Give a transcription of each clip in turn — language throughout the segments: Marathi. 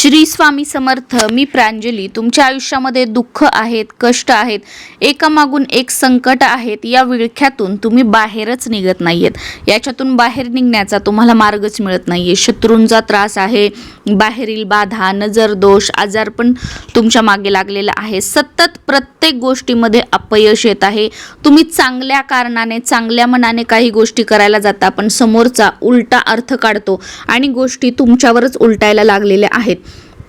श्री स्वामी समर्थ मी प्रांजली. तुमच्या आयुष्यामध्ये दुःख आहेत कष्ट आहेत एकामागून एक संकट आहेत या विळख्यातून तुम्ही बाहेरच निघत नाही आहेत याच्यातून बाहेर निघण्याचा तुम्हाला मार्गच मिळत नाही आहे शत्रूंचा त्रास आहे बाहेरील बाधा नजर दोष आजार पण तुमच्या मागे लागलेला आहे. सतत प्रत्येक गोष्टीमध्ये अपयश येत आहे. तुम्ही चांगल्या कारणाने चांगल्या मनाने काही गोष्टी करायला जाता पण समोरचा उलटा अर्थ काढतो आणि गोष्टी तुमच्यावरच उलटायला लागलेल्या आहेत.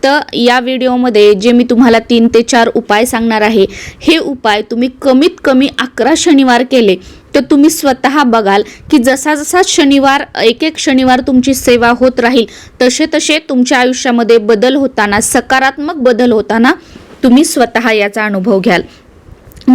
तर या व्हिडिओमध्ये जे मी तुम्हाला तीन ते चार उपाय सांगणार आहे हे उपाय तुम्ही कमीत कमी अकरा शनिवार केले तर तुम्ही स्वतः बघाल की जसा जसा शनिवार एक एक शनिवार तुमची सेवा होत राहील तसे तसे तुमच्या आयुष्यामध्ये बदल होताना सकारात्मक बदल होताना तुम्ही स्वतः याचा अनुभव घ्याल.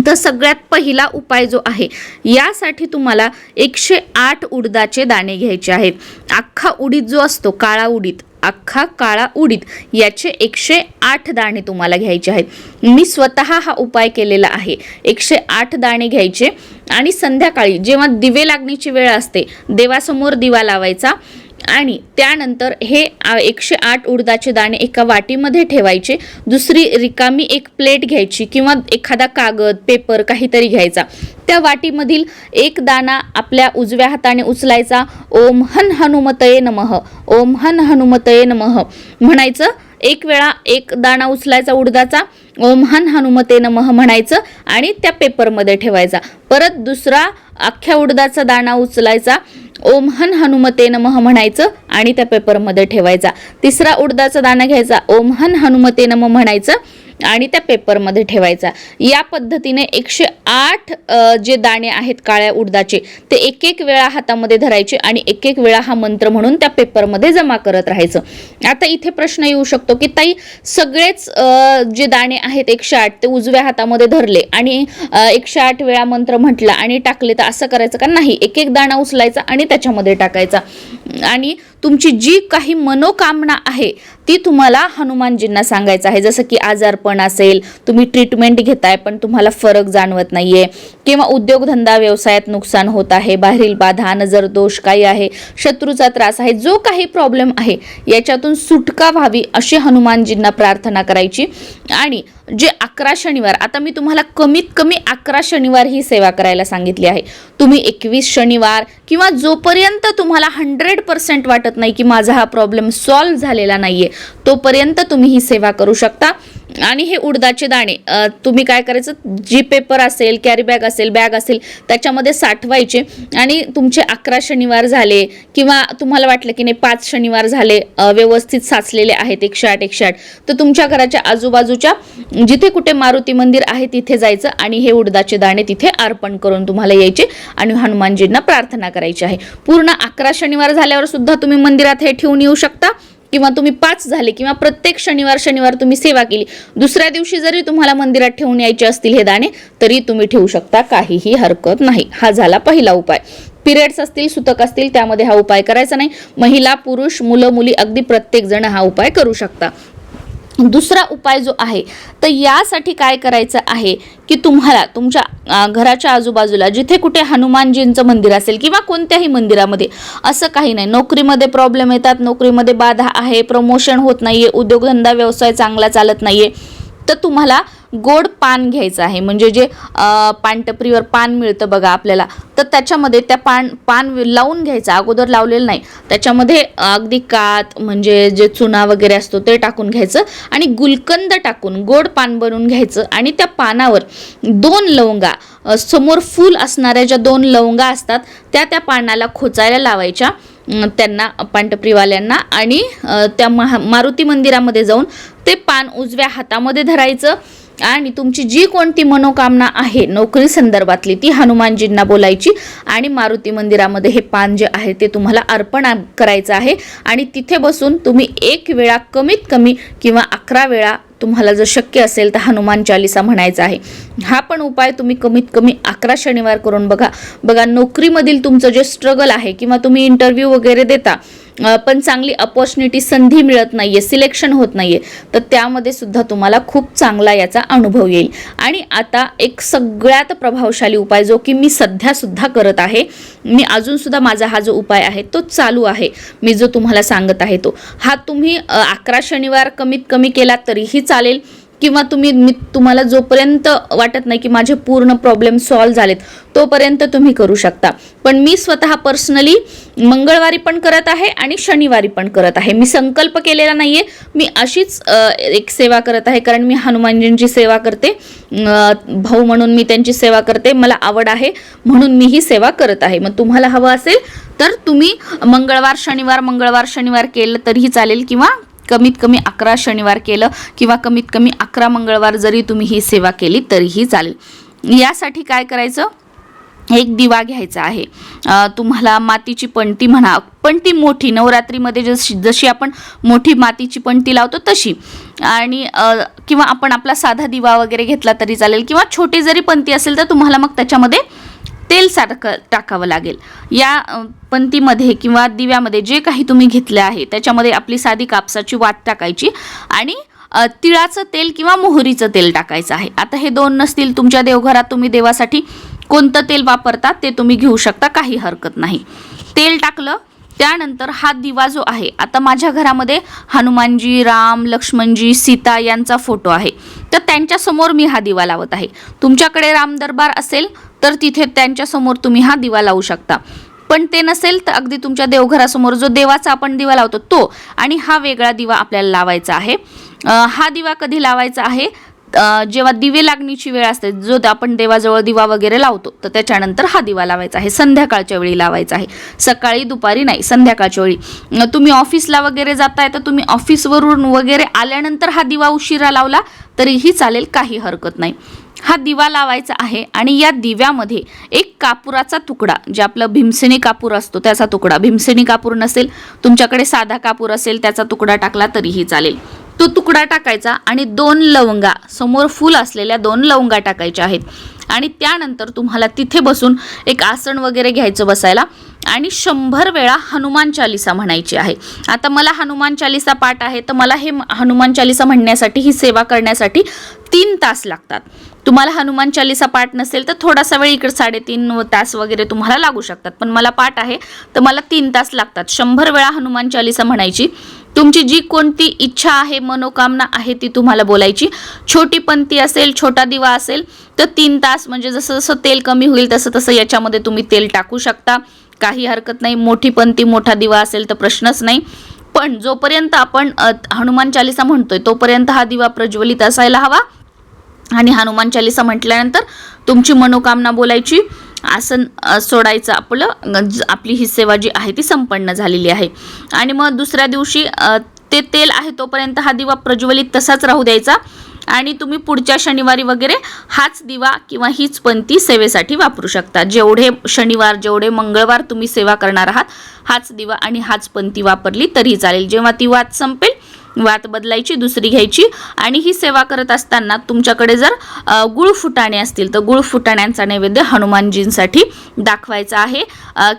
तर सगळ्यात पहिला उपाय जो आहे यासाठी तुम्हाला एकशे आठ उडदाचे दाणे घ्यायचे आहेत. अख्खा उडीद जो असतो काळा उडीद अख्खा काळा उडीद याचे एकशे आठ दाणे तुम्हाला घ्यायचे आहेत. मी स्वतः हा उपाय केलेला आहे. एकशे आठ दाणे घ्यायचे आणि संध्याकाळी जेव्हा दिवे लागण्याची वेळ असते देवासमोर दिवा लावायचा. आणि त्यानंतर हे एकशे आठ उडदाचे दाणे एका वाटीमध्ये ठेवायचे. दुसरी रिकामी एक प्लेट घ्यायची किंवा एखादा कागद पेपर काहीतरी घ्यायचा. त्या वाटीमधील एक दाणा आपल्या उजव्या हाताने उचलायचा. ओम हन हनुमतये नमः. ओम हन हनुमतये नमः. म्हणायचं एक वेळा एक दाणा उचलायचा उडदाचा. ओम हन हनुमते नमः म्हणायचं आणि त्या पेपरमध्ये ठेवायचा. परत दुसरा अख्ख्या उडदाचा दाणा उचलायचा. ओम हन हनुमते नमः म्हणायचं आणि त्या पेपरमध्ये ठेवायचा. तिसरा उडदाचा दाणा घ्यायचा. ओम हन हनुमते नम म्हणायचं. आणि त्या पेपरमध्ये ठेवायचा. या पद्धतीने एकशे आठ जे दाणे आहेत काळ्या उडदाचे ते एक एक वेळा हातामध्ये धरायचे आणि एक एक वेळा हा मंत्र म्हणून त्या पेपरमध्ये जमा करत राहायचं. आता इथे प्रश्न येऊ शकतो की ताई सगळेच जे दाणे आहेत एकशे आठ ते उजव्या हातामध्ये धरले आणि एकशे आठ वेळा मंत्र म्हटला आणि टाकले तर असं करायचं का? नाही. एक एक दाणा उचलायचा आणि त्याच्यामध्ये टाकायचा. आणि तुमची जी काही मनोकामना आहे ती तुम्हाला हनुमानजींना सांगायचं आहे. जसं की आजारपण असेल तुम्ही ट्रीटमेंट घेताय पण तुम्हाला फरक जाणवत नाहीये. किंवा उद्योगधंदा व्यवसायात नुकसान होत आहे बाहेरील बाधा नजर दोष काही आहे शत्रूचा त्रास आहे जो काही प्रॉब्लेम आहे याच्यातून सुटका व्हावी अशी हनुमानजींना प्रार्थना करायची. आणि जे अकरा शनिवार आता मी तुम्हाला कमीत कमी अकरा शनिवार ही सेवा करायला सांगितली आहे. तुम्ही एकवीस शनिवार किंवा जोपर्यंत तुम्हाला हंड्रेड पर्सेंट वाटत नाही की माझा हा प्रॉब्लेम सॉल्व्ह झालेला नाही आहे तोपर्यंत तुम्ही ही सेवा करू शकता. आणि हे उडदाचे दाणे तुम्ही काय करायचं? जी पेपर असेल कॅरी बॅग असेल बॅग असेल त्याच्यामध्ये साठवायचे आणि तुमचे अकरा शनिवार झाले किंवा तुम्हाला वाटलं की नाही पाच शनिवार झाले व्यवस्थित साचलेले आहेत एकशे आठ एकशे आठ तर तुमच्या घराच्या आजूबाजूच्या जिथे कुठे मारुती मंदिर आहे तिथे जायचं आणि हे उडदाचे दाणे तिथे अर्पण करून तुम्हाला यायचे आणि हनुमानजींना प्रार्थना करायची आहे. पूर्ण अकरा शनिवार झाल्यावर सुद्धा तुम्ही मंदिरात हे ठेवून येऊ शकता. किंवा तुम्ही पाच झाले किंवा प्रत्येक शनिवार शनिवार तुम्ही सेवा केली दुसऱ्या दिवशी जरी तुम्हाला मंदिरात ठेवून यायचे असतील हे दाणे तरी तुम्ही ठेवू शकता काहीही हरकत नाही. हा झाला पहिला उपाय. पिरियड्स असतील सुतक असतील त्यामध्ये हा उपाय करायचा नाही. महिला पुरुष मुलं मुली अगदी प्रत्येक जण हा उपाय करू शकता. दुसरा उपाय जो आहे तर यासाठी काय करायचं आहे की तुम्हाला तुमच्या घराच्या आजूबाजूला जिथे कुठे हनुमानजींचं मंदिर असेल किंवा कोणत्याही मंदिरामध्ये असं काही नाही. नोकरीमध्ये प्रॉब्लेम येतात नोकरीमध्ये बाधा आहे प्रमोशन होत नाहीये उद्योगधंदा व्यवसाय चांगला चालत नाहीये तर तुम्हाला गोड पान घ्यायचं आहे. म्हणजे जे पानटपरीवर पान मिळतं बघा आपल्याला तर त्याच्यामध्ये त्या पान पान लावून घ्यायचं. अगोदर लावलेलं नाही. त्याच्यामध्ये अगदी कात म्हणजे जे चुना वगैरे असतो ते टाकून घ्यायचं आणि गुलकंद टाकून गोड पान बनवून घ्यायचं आणि त्या पानावर दोन लवंगा समोर फूल असणाऱ्या ज्या दोन लवंगा असतात त्या त्या पानाला खोचायला लावायच्या त्यांना पांटप्रीवाल्यांना आणि त्या महा मारुती मंदिरामध्ये जाऊन ते पान उजव्या हातामध्ये धरायचं आणि तुमची जी कोणती मनोकामना आहे नोकरी संदर्भातली ती हनुमानजींना बोलायची आणि मारुती मंदिरामध्ये हे पान जे आहे ते तुम्हाला अर्पण करायचं आहे. आणि तिथे बसून तुम्ही एक वेळा कमीत कमी किंवा अकरा वेळा तुम्हाला जर शक्य असेल तर हनुमान चालिसा म्हणायचा आहे. हा पण उपाय तुम्ही कमीत कमी अकरा शनिवार करून बघा. बघा नोकरीमधील तुमचं जे स्ट्रगल आहे किंवा तुम्ही इंटरव्ह्यू वगैरे देता पण चांगली अपॉर्च्युनिटी संधी मिळत नाही आहे सिलेक्शन होत नाही आहे तर त्यामध्ये सुद्धा तुम्हाला खूप चांगला याचा अनुभव येईल. आणि आता एक सगळ्यात प्रभावशाली उपाय जो की मी सध्यासुद्धा करत आहे मी अजूनसुद्धा माझा हा जो उपाय आहे तो चालू आहे मी जो तुम्हाला सांगत आहे तो. हा तुम्ही अकरा शनिवार कमीत कमी केला तरीही चालेल किंवा तुम्ही मी तुम्हाला जोपर्यंत वाटत नाही की माझे पूर्ण प्रॉब्लेम सॉल्व्ह झालेत तोपर्यंत तुम्ही करू शकता. पण मी स्वतः पर्सनली मंगळवारी पण करत आहे आणि शनिवारी पण करत आहे. मी संकल्प केलेला नाही आहे मी अशीच एक सेवा करत आहे. कारण मी हनुमानजींची सेवा करते. भाऊ म्हणून मी त्यांची सेवा करते. मला आवड आहे. म्हणून मी ही सेवा करत आहे. मग तुम्हाला हवं असेल तर तुम्ही मंगळवार शनिवार मंगळवार शनिवार केलं तरीही चालेल किंवा कमीत कमी अकरा शनिवार केलं किंवा कमीत कमी अकरा मंगळवार जरी तुम्ही ही सेवा केली तरीही चालेल. यासाठी काय करायचं? एक दिवा घ्यायचा आहे. तुम्हाला मातीची पणती म्हणा पणती मोठी नवरात्रीमध्ये जशी जशी आपण मोठी मातीची पणती लावतो तशी. आणि किंवा आपण आपला साधा दिवा वगैरे घेतला तरी चालेल किंवा छोटी जरी पणती असेल तर तुम्हाला मग त्याच्यामध्ये तेल सारखं टाकावं लागेल. या पंतीमध्ये किंवा दिव्यामध्ये जे काही तुम्ही घेतलं आहे त्याच्यामध्ये आपली साधी कापसाची वात टाकायची आणि तिळाचं तेल किंवा मोहरीचं तेल टाकायचं आहे. आता हे दोन नसतील तुमच्या देवघरात तुम्ही देवासाठी कोणतं तेल वापरता ते तुम्ही घेऊ शकता काही हरकत नाही. तेल टाकलं त्यानंतर हा दिवा जो आहे आता माझ्या घरामध्ये हनुमानजी राम लक्ष्मणजी सीता यांचा फोटो आहे. तर त्यांच्यासमोर मी हा दिवा लावत आहे. तुमच्याकडे राम दरबार असेल तर तिथे त्यांच्यासमोर तुम्ही हा दिवा लावू शकता. पण ते नसेल तर अगदी तुमच्या देवघरासमोर जो देवाचा आपण दिवा लावतो तो. आणि हा वेगळा दिवा आपल्याला लावायचा आहे. हा दिवा कधी लावायचा आहे? जेव्हा दिवे लागणीची वेळ असते जो आपण देवाजवळ दिवा वगैरे लावतो तर त्याच्यानंतर हा दिवा लावायचा आहे. संध्याकाळच्या वेळी लावायचा आहे. सकाळी दुपारी नाही संध्याकाळच्या वेळी. तुम्ही ऑफिसला वगैरे जाताय तर तुम्ही ऑफिसवरून वगैरे आल्यानंतर हा दिवा उशिरा लावला तरीही चालेल काही हरकत नाही. हा दिवा लावायचा आहे आणि या दिव्यामध्ये एक कापुराचा तुकडा जे आपलं भीमसेनी कापूर असतो त्याचा तुकडा. भीमसेनी कापूर नसेल तुमच्याकडे साधा कापूर असेल त्याचा तुकडा टाकला तरीही चालेल. तो तुकडा टाकायचा आणि दोन लवंगा समोर फूल असलेल्या दोन लवंगा टाकायच्या आहेत. आणि त्यानंतर तुम्हाला तिथे बसून एक आसन वगैरे घ्यायचं बसायला. आणि शंभर वेळा हनुमान चालिसा म्हणायची आहे. आता मला हनुमान चालिसा पाठ आहे तर मला हे हनुमान चालिसा म्हणण्यासाठी ही सेवा करण्यासाठी तीन तास लागतात. तुम्हाला हनुमान चालिसा पाठ नसेल तर थोडासा वेळ इकडे साडेतीन तास वगैरे तुम्हाला लागू शकतात. पण मला पाठ आहे तर मला तीन तास लागतात. शंभर वेळा हनुमान चालिसा म्हणायची. तुमची जी कोणती इच्छा आहे मनोकामना आहे ती तुम्हाला बोलायची. छोटी पंथी असेल छोटा दिवा असेल तर तीन तास म्हणजे जसं जसं तेल कमी होईल तसं तसं याच्यामध्ये तुम्ही तेल टाकू शकता. काही हरकत नाही. मोठी पण ती मोठा दिवा असेल तर प्रश्नच नाही. पण जोपर्यंत आपण हनुमान चालिसा म्हणतोय तोपर्यंत हा दिवा प्रज्वलित असायला हवा. आणि हनुमान चालिसा म्हटल्यानंतर तुमची मनोकामना बोलायची. आसन सोडायचं आपलं. आपली ही सेवा जी आहे ती संपन्न झालेली आहे. आणि मग दुसऱ्या दिवशी ते तेल आहे तोपर्यंत हा दिवा प्रज्वलित तसाच राहू द्यायचा. आणि तुम्ही पुढच्या शनिवारी वगैरे हाच दिवा किंवा हीच पंथी सेवेसाठी वापरू शकता. जेवढे शनिवार जेवढे मंगळवार तुम्ही सेवा करणार आहात हाच दिवा आणि हाच पंथी वापरली तरी चालेल. जेव्हा ती वाद संपेल वात बदलायची दुसरी घ्यायची. आणि ही सेवा करत असताना तुमच्याकडे जर गुळ फुटाणे असतील तर गुळ फुटाण्यांचा नैवेद्य हनुमानजींसाठी दाखवायचा आहे.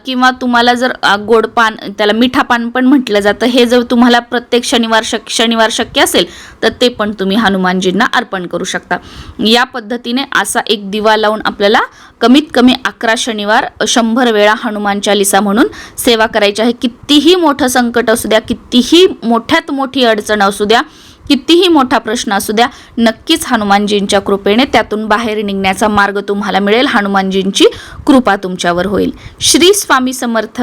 किंवा तुम्हाला जर गोड पान त्याला मिठापान पण म्हटलं जातं. हे जर तुम्हाला प्रत्येक शनिवार शक शनिवार शक्य असेल तर ते पण तुम्ही हनुमानजींना अर्पण करू शकता. या पद्धतीने असा एक दिवा लावून आपल्याला कमीत कमी अकरा शनिवार शंभर वेळा हनुमान चालिसा म्हणून सेवा करायची आहे. कितीही मोठं संकट असू द्या कितीही मोठ्यात मोठी अडचण असू द्या कितीही मोठा प्रश्न असू द्या नक्कीच हनुमानजींच्या कृपेने त्यातून बाहेर निघण्याचा मार्ग तुम्हाला मिळेल. हनुमानजींची कृपा तुमच्यावर होईल. श्री स्वामी समर्थ.